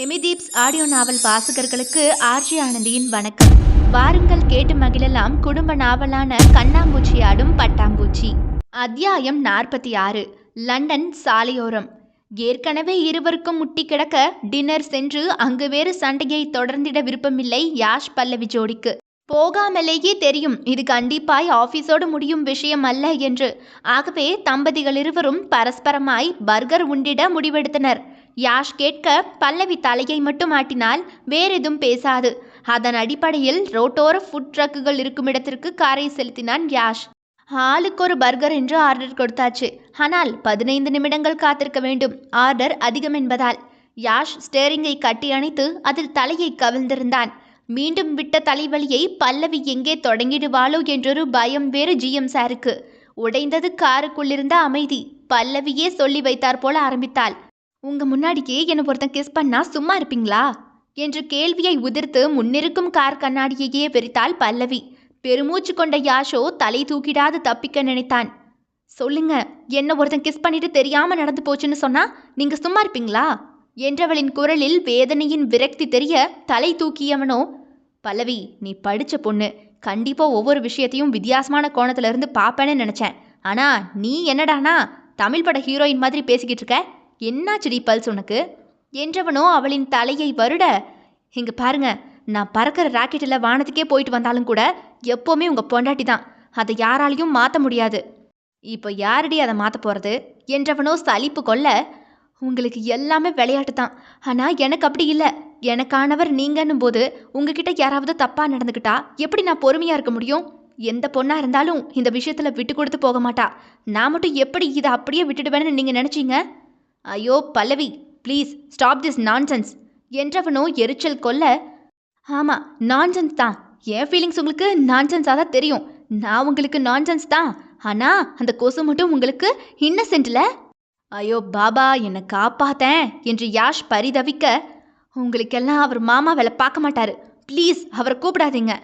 எமிதீப்ஸ் audio நாவல் வாசகர்களுக்கு RJ ஆனந்தியின் வணக்கம். வாருங்கள் கேட்டு மகிழலாம் குடும்ப நாவலான கண்ணாம்பூச்சி ஆடும் பட்டாம்பூச்சி. அத்தியாயம் நாற்பத்தி ஆறு லண்டன் சாலையோரம். ஏற்கனவே இருவருக்கும் முட்டி கிடக்க டின்னர் சென்று அங்கு வேறு சண்டையை தொடர்ந்திட விருப்பமில்லை யாஷ் பல்லவி ஜோடிக்கு. போகாமலேயே தெரியும் இது கண்டிப்பாய் ஆஃபீஸோடு முடியும் விஷயம் அல்ல என்று. ஆகவே தம்பதிகள் இருவரும் பரஸ்பரமாய் பர்கர் உண்டிட முடிவெடுத்தனர். யாஷ் கேட்க பல்லவி தலையை மட்டும் ஆட்டினால் வேறெதும் பேசாது. அதன் அடிப்படையில் ரோட்டோர ஃபுட் ட்ரக்குகள் இருக்கும் இடத்திற்கு காரை செலுத்தினான் யாஷ். ஆளுக்கு ஒரு பர்கர் என்று ஆர்டர் கொடுத்தாச்சு. ஆனால் பதினைந்து நிமிடங்கள் காத்திருக்க வேண்டும். ஆர்டர் அதிகம் என்பதால் யாஷ் ஸ்டேரிங்கை கட்டி அணைத்து அதில் தலையை கவிழ்ந்திருந்தான். மீண்டும் விட்ட தலைவலியை பல்லவி எங்கே தொடங்கிடுவாளோ என்றொரு பயம் வேறு ஜிஎம் சாருக்கு உடைந்தது காருக்குள்ளிருந்த அமைதி பல்லவியே சொல்லி வைத்தார் போல ஆரம்பித்தாள். உங்க முன்னாடியே என்னை ஒருத்தன் கிஸ் பண்ணா சும்மா இருப்பீங்களா? என்று கேள்வியை உதிர்த்து முன்னிருக்கும் கார் கண்ணாடியையே வெறித்தாள் பல்லவி. பெருமூச்சு கொண்ட யாஷோ தலை தூக்கிடாது தப்பிக்க நினைத்தான். சொல்லுங்க என்ன ஒருத்தன் கிஸ் பண்ணிட்டு தெரியாம நடந்து போச்சுன்னு சொன்னா நீங்க சும்மா இருப்பீங்களா? என்றவளின் குரலில் வேதனையின் விரக்தி தெரிய தலை தூக்கியவனோ பல்லவி நீ படிச்ச பொண்ணு கண்டிப்பா ஒவ்வொரு விஷயத்தையும் வித்தியாசமான கோணத்துல இருந்து பாப்பேன்னு நினைச்சேன். ஆனா நீ என்னடானா தமிழ் பட ஹீரோயின் மாதிரி பேசிக்கிட்டு இருக்க? என்னாச்சுடி பல்ஸ் உனக்கு? என்றவனோ அவளின் தலையை வருட. இங்க பாருங்க நான் பறக்கிற ராக்கெட்டில் வானத்துக்கே போயிட்டு வந்தாலும் கூட எப்போவுமே உங்கள் பொண்டாட்டி தான். அதை யாராலையும் மாற்ற முடியாது. இப்போ யாரடி அதை மாற்ற போகிறது என்றவனோ சலிப்பு கொள்ள உங்களுக்கு எல்லாமே விளையாட்டு தான். ஆனால் எனக்கு அப்படி இல்லை. எனக்கானவர் நீங்கன்னும் போது உங்ககிட்ட யாராவது தப்பாக நடந்துக்கிட்டா எப்படி நான் பொறுமையாக இருக்க முடியும்? எந்த பொண்ணாக இருந்தாலும் இந்த விஷயத்தில் விட்டு கொடுத்து போக மாட்டா. நான் மட்டும் எப்படி இதை அப்படியே விட்டுடுவேன்னு நீங்கள் நினச்சிங்க? ஐயோ Pallavi please stop this nonsense என்றவனோ எரிச்சல் கொல்ல ஆமாம் நான்சென்ஸ் தான். என் ஃபீலிங்ஸ் உங்களுக்கு நான்சென்ஸாக தான் தெரியும். நான் உங்களுக்கு நான்சென்ஸ் தான். ஆனால் அந்த கொசு மட்டும் உங்களுக்கு இன்னசென்ட்ல ஐயோ பாபா என்னை காப்பாத்தேன் என்று யாஷ் பரிதவிக்க உங்களுக்கெல்லாம் அவர் மாமா வேலை பார்க்க மாட்டாரு. ப்ளீஸ் அவரை கூப்பிடாதீங்க.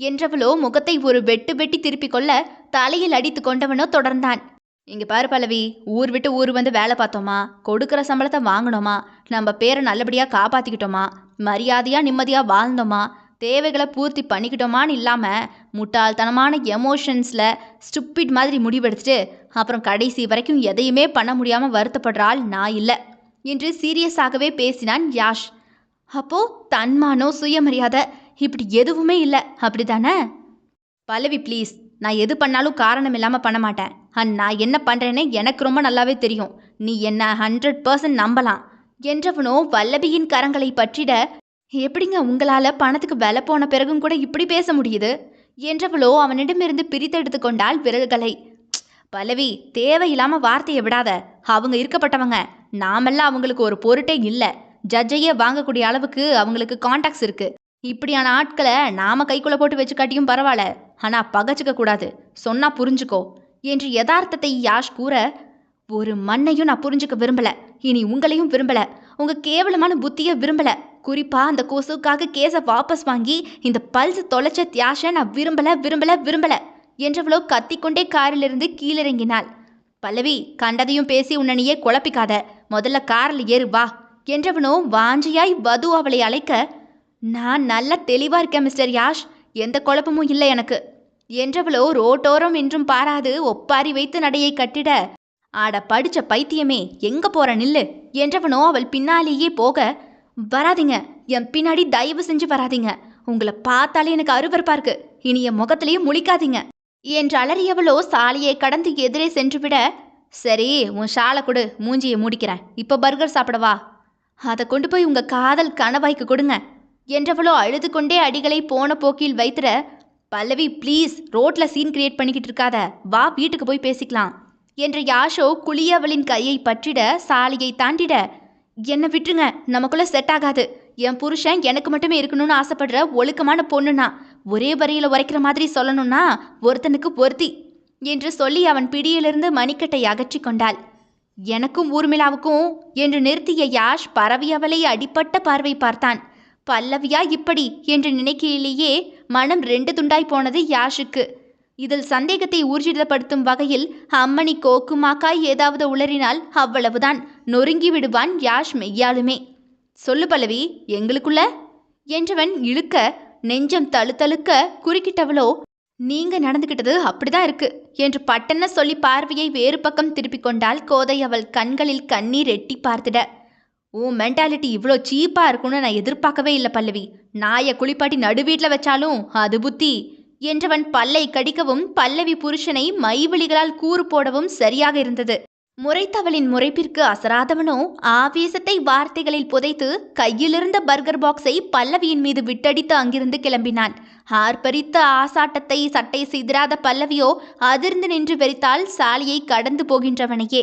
என்றவளோ முகத்தை ஒரு வெட்டு வெட்டி திருப்பிக் கொள்ள தலையில் அடித்து கொண்டவனோ தொடர்ந்தான். இங்கே பாரு பல்லவி ஊர் விட்டு ஊர் வந்து வேலை பார்த்தோமா? கொடுக்குற சம்பளத்தை வாங்கினோமா? நம்ம பேரை நல்லபடியாக காப்பாற்றிக்கிட்டோமா மரியாதையாக நிம்மதியாக வாழ்ந்தோமா? தேவைகளை பூர்த்தி பண்ணிக்கிட்டோமான்னு இல்லாமல் முட்டாள்தனமான எமோஷன்ஸில் ஸ்டுப்பிட் மாதிரி முடிவெடுத்துட்டு அப்புறம் கடைசி வரைக்கும் எதையுமே பண்ண முடியாமல் வருத்தப்படுற ஆள் நான் இல்லை. என்று சீரியஸாகவே பேசினான் யாஷ். அப்போது தன்மானோ சுயமரியாதை இப்படி எதுவுமே இல்லை. அப்படி தானே பல்லவி ப்ளீஸ் நான் எது பண்ணாலும் காரணம் இல்லாமல் பண்ண மாட்டேன். அண்ட் நான் என்ன பண்ணுறேன்னு எனக்கு ரொம்ப நல்லாவே தெரியும். நீ என்ன ஹண்ட்ரட் பர்சன்ட் நம்பலாம். என்றவனோ வல்லபியின் கரங்களை பற்றிட எப்படிங்க உங்களால் பணத்துக்கு விலை போன பிறகும் கூட இப்படி பேச முடியுது? என்றவளோ அவனிடமிருந்து பிரித்தெடுத்து கொண்டாள் விரல்களை பல்லவி தேவையில்லாமல் வார்த்தையை விடாத. அவங்க இருக்கப்பட்டவங்க. நாமெல்லாம் அவங்களுக்கு ஒரு பொருட்டே இல்லை. ஜட்ஜையே வாங்கக்கூடிய அளவுக்கு அவங்களுக்கு காண்டாக்ட்ஸ் இருக்கு. இப்படியான ஆட்களை நாம கைக்குள்ள போட்டு வச்சு காட்டியும் பரவாயில்ல. ஆனால் பகச்சுக்க கூடாது. சொன்னா புரிஞ்சுக்கோ. என்று யதார்த்தத்தை யாஷ் கூற ஒரு மண்ணையும் நான் புரிஞ்சுக்க விரும்பல. இனி உங்களையும் விரும்பல. உங்க கேவலமான புத்தியை விரும்பல. குறிப்பா அந்த கொசுக்காக கேஸை வாபஸ் வாங்கி இந்த பல்ஸ் தொலைச்ச தியாஷ நான் விரும்பல விரும்பல விரும்பல என்றவளோ கத்திக்கொண்டே காரிலிருந்து கீழிறங்கினாள். பல்லவி கண்டதையும் பேசி உன்னனையே குழப்பிக்காத. முதல்ல காரில் ஏறு வா என்றவனோ வாஞ்சியாய் வது அவளை அழைக்க நான் நல்ல தெளிவா இருக்கேன் மிஸ்டர் யாஷ். எந்த குழப்பமும் இல்லை எனக்கு. என்றவளோ ரோட்டோரம் என்றும் பாராது ஒப்பாரி வைத்து நடையை கட்டிட. ஆட படிச்ச பைத்தியமே எங்க போற நில்லு? என்றவனோ அவள் பின்னாலேயே போக வராதீங்க என் பின்னாடி தயவு செஞ்சு வராதீங்க. உங்களை பார்த்தாலே எனக்கு அருவருப்பா இருக்கு. இனி என் முகத்திலேயே முழிக்காதீங்க. என்று அலறியவளோ சாலையை கடந்து எதிரே சென்றுவிட சரி உன் ஷாலை கொடு மூஞ்சியை மூடிக்கிறேன். இப்போ பர்கர் சாப்பிடவா அதை கொண்டு போய் உங்க காதல் கணவாய்க்கு கொடுங்க. என்றவளோ அழுது கொண்டே அடிகளை போன போக்கில் வைத்திட பல்லவி ப்ளீஸ் ரோட்ல சீன் கிரியேட் பண்ணிக்கிட்டு இருக்காத. வா வீட்டுக்கு போய் பேசிக்கலாம். என்று யாஷோ குளியவளின் கையை பற்றிட சாலையை தாண்டிட என்னை விட்டுருங்க நமக்குள்ள செட் ஆகாது. என் புருஷன் எனக்கு மட்டுமே இருக்கணும்னு ஆசைப்படுற ஒழுக்கமான பொண்ணுனா ஒரே வரியில உரைக்கிற மாதிரி சொல்லணும்னா ஒருத்தனுக்கு பொருத்தி என்று சொல்லி அவன் பிடியிலிருந்து மணிக்கட்டை அகற்றி கொண்டாள். எனக்கும் ஊர்மிளாவுக்கும் என்று நிறுத்திய யாஷ் பரவியவளை அடிப்பட்ட பார்வை பார்த்தான். பல்லவியா இப்படி? என்று நினைக்கையிலேயே மனம் ரெண்டு துண்டாய் போனது யாஷுக்கு. இதில் சந்தேகத்தை ஊர்ஜிதப்படுத்தும் வகையில் அம்மணி கோக்குமாக்காய் ஏதாவது உளறினால் அவ்வளவுதான் நொறுங்கி விடுவான் யாஷ் மெய்யாலுமே சொல்லு பல்லவி எங்களுக்குள்ள? என்றவன் இழுக்க நெஞ்சம் தழுத்தழுக்க குறுக்கிட்டவளோ நீங்க நடந்துகிட்டது அப்படிதான் இருக்கு என்று பட்டன சொல்லி பார்வையை வேறு பக்கம் திருப்பிக் கொண்டால் கோதை அவள் கண்களில் கண்ணீர் எட்டி பார்த்திட. உன் மென்டாலிட்டி இவ்வளோ சீப்பாக இருக்கும்னு நான் எதிர்பார்க்கவே இல்லை பல்லவி. நாயை குளிப்பாட்டி நடுவீட்டில் வச்சாலும் அது புத்தி. என்றவன் பல்லை கடிக்கவும் பல்லவி புருஷனை மைவிழிகளால் கூறு போடவும் சரியாக இருந்தது. முறைத்தவளின் முறைப்பிற்கு அசராதவனோ ஆவேசத்தை வார்த்தைகளில் புதைத்து கையிலிருந்த பர்கர் பாக்ஸை பல்லவியின் மீது விட்டடித்து அங்கிருந்து கிளம்பினான். ஆர்ப்பரித்த ஆசாட்டத்தை சட்டை சிதிராத பல்லவியோ அதிர்ந்து நின்று வெறித்தால் சாலையை கடந்து போகின்றவனையே.